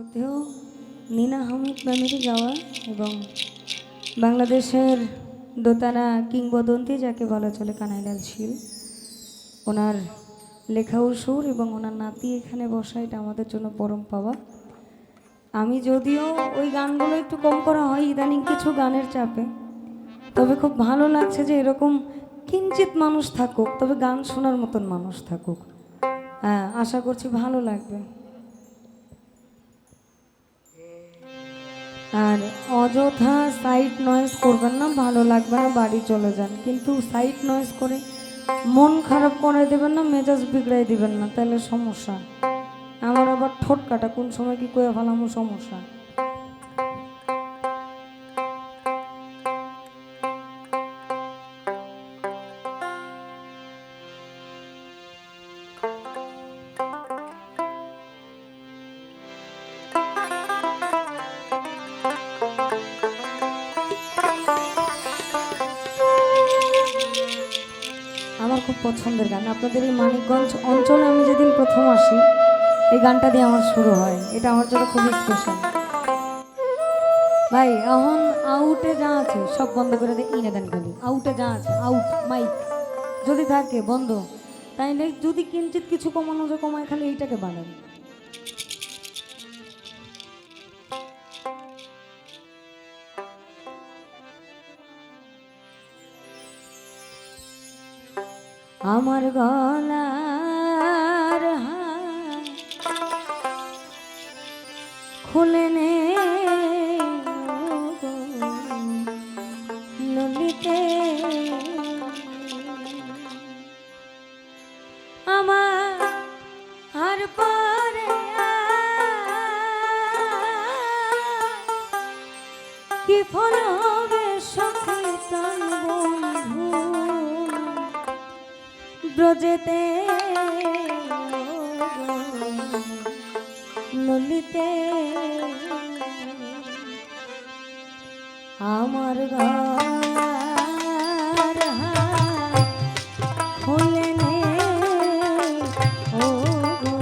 শ্রদ্ধেয় নিনা হামিদ ম্যামেরই গাওয়া এবং বাংলাদেশের দোতারা কিংবদন্তি যাকে বলা চলে কানাইলাল শীল, ওনার লেখাও সুর এবং ওনার নাতি এখানে বসা, এটা আমাদের জন্য পরম পাওয়া। আমি যদিও ওই গানগুলো একটু কম করা হয়, ইদানিং কিছু গানের চাপে। তবে খুব ভালো লাগছে যে এরকম কিঞ্চিত মানুষ থাকুক, তবে গান শোনার মতন মানুষ থাকুক। হ্যাঁ আশা করছি ভালো লাগবে। আর অযথা সাইড নয়েস করবেন না, ভালো লাগবে না, বাড়ি চলে যান। কিন্তু সাইড নয়েস করে মন খারাপ করে দেবেন না, মেজাজ বিগড়াই দিবেন না, তাহলে সমস্যা। আমার আবার ঠোঁট কাটা, কোন সময় কি করে ফেলামো সমস্যা। আমার খুব পছন্দের গান। আপনাদের এই মানিকগঞ্জ অঞ্চলে আমি যেদিন প্রথম আসি, এই গানটা দিয়ে আমার শুরু হয়। এটা আমার জন্য খুবই স্পেশাল ভাই, এখন আউটে যা আছে, সব বন্ধ করে দিয়ে ইনে দেন খালি। আউটে যা আছে আউট মাইক যদি থাকে, বন্ধ। তাইলে যদি কিঞ্চিত কিছু কমানো যায়, কমায় খালি এইটাকে বানান। আমার গলার খুলে নে ললিতে। আমার আর পরে কি ফল ব্রজেতে ললিতে আমার ঘর খুলে নে। ও গো,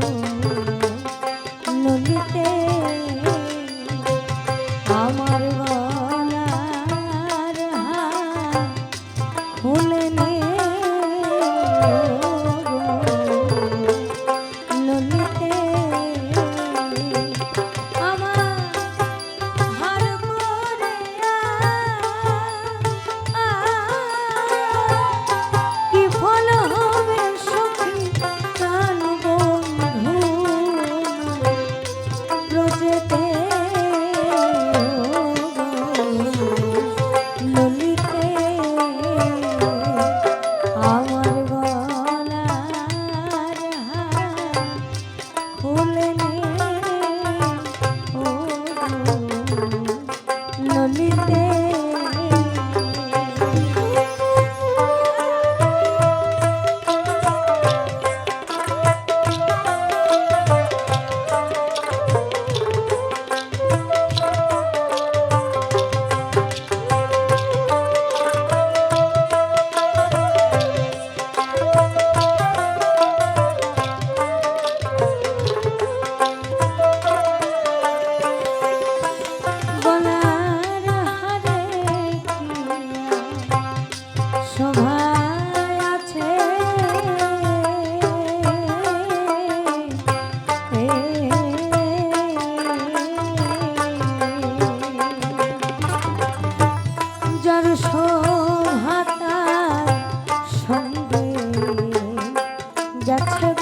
d'être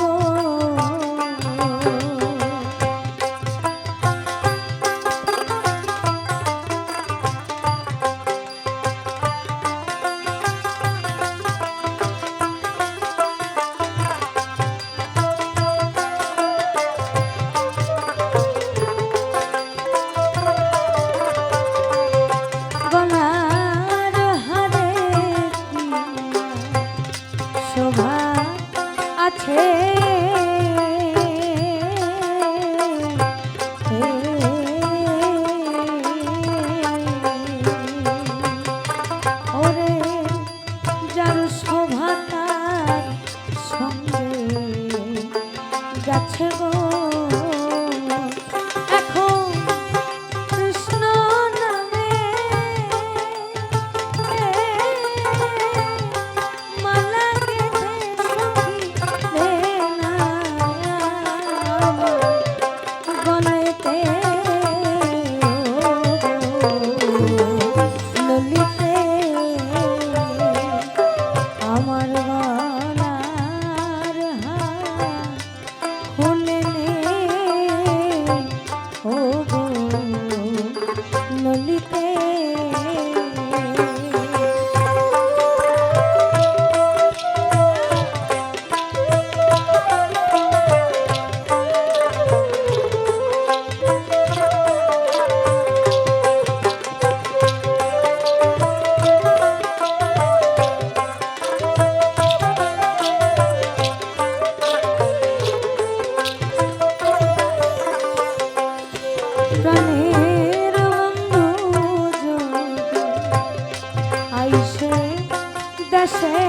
ললিতা আসে।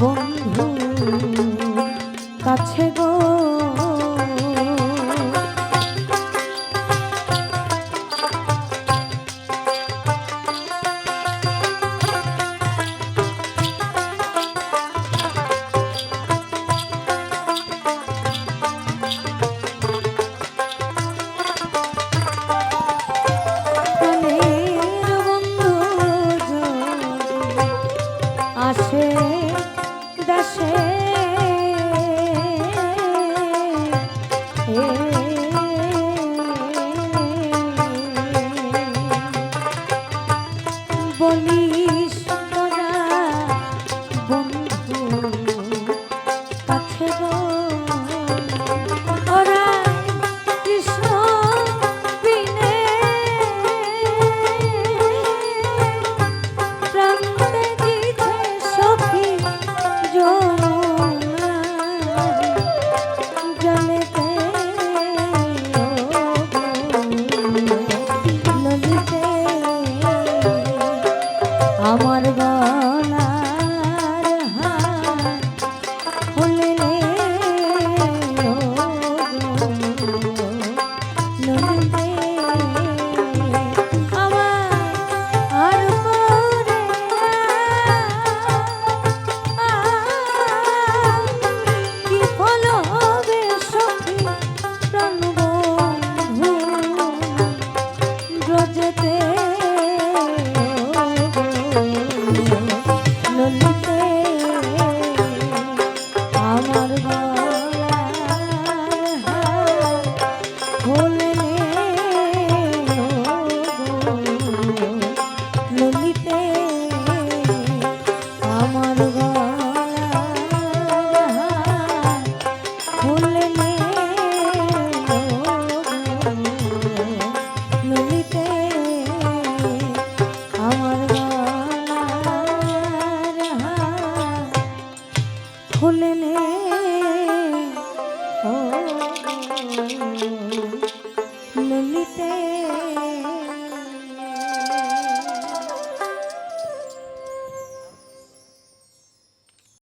বন্ধু কাছে গো। 五 হলেন